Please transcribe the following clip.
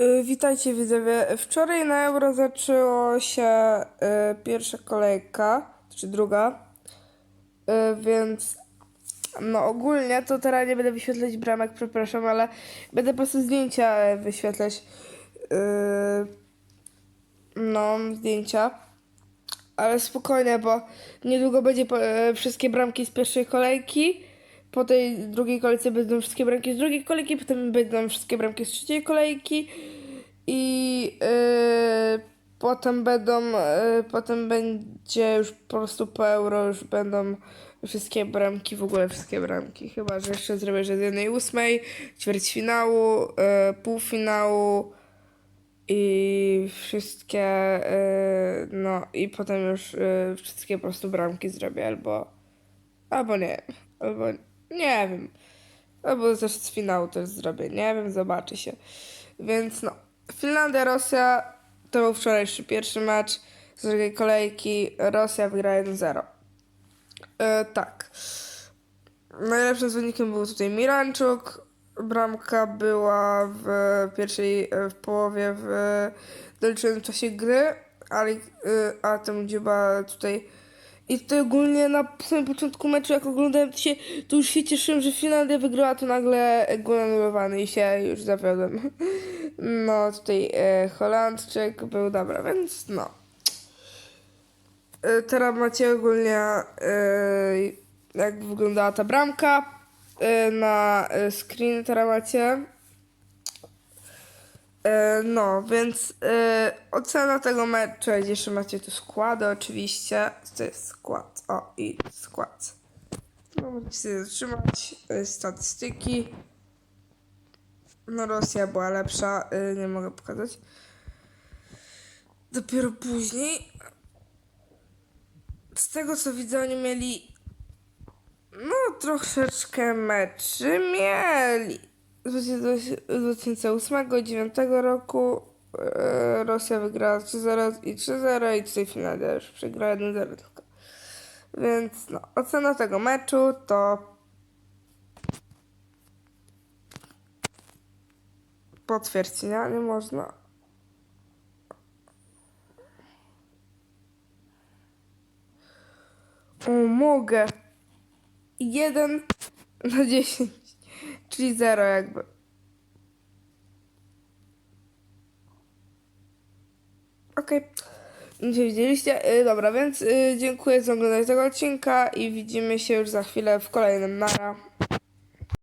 Y, Witajcie widzowie. Wczoraj na Euro zaczęło się y, pierwsza kolejka, czy druga, y, więc no ogólnie to teraz nie będę wyświetlać bramek, przepraszam, ale będę po prostu zdjęcia e, wyświetlać. No, zdjęcia. Ale spokojnie, bo niedługo będzie po, e, wszystkie bramki z pierwszej kolejki. Po tej drugiej kolejce będą wszystkie bramki z drugiej kolejki, potem będą wszystkie bramki z trzeciej kolejki. I e, potem będą, e, potem będzie już po prostu po euro już będą wszystkie bramki, w ogóle wszystkie bramki. Chyba, że jeszcze zrobię, że z jednej ósmej, ćwierćfinału, e, półfinału, i wszystkie, y, no i potem już y, wszystkie po prostu bramki zrobię, albo, albo nie albo nie wiem, albo też z finału też zrobię, nie wiem, zobaczy się. Więc no, Finlandia, Rosja, to był wczorajszy pierwszy mecz z drugiej kolejki, Rosja wygra 1-0. E, tak. Najlepszym zawodnikiem był tutaj Miranczuk. Bramka była w pierwszej e, w połowie w doliczonym czasie gry, ale a tam dziuba tutaj i tutaj ogólnie na samym początku meczu jak oglądałem to się to już się cieszyłem, że Finlandia wygrała, to nagle gol anulowany i się już zawiodłem. No tutaj e, Holandczyk był dobra, więc no. E, Teraz macie ogólnie e, jak wyglądała ta bramka e, na e, screen teraz macie. E, No, więc e, ocena tego meczu, jeszcze macie tu składy oczywiście. To jest skład. O, i skład. No, możecie sobie zatrzymać e, statystyki. No, Rosja była lepsza, nie mogę pokazać. Dopiero później. Z tego co widzę, oni mieli no troszeczkę meczy mieli. Z 2008 i 2009 roku e, Rosja wygrała 3-0 i 3-0 i tutaj Finlandia już przegrała 1-0 tylko. Więc no, ocena tego meczu to potwierdzenia nie można. O, mogę. 1 na 10, czyli 0 jakby. Okej. Nie widzieliście? Y, dobra, więc y, dziękuję za oglądanie tego odcinka i widzimy się już za chwilę w kolejnym. Nara.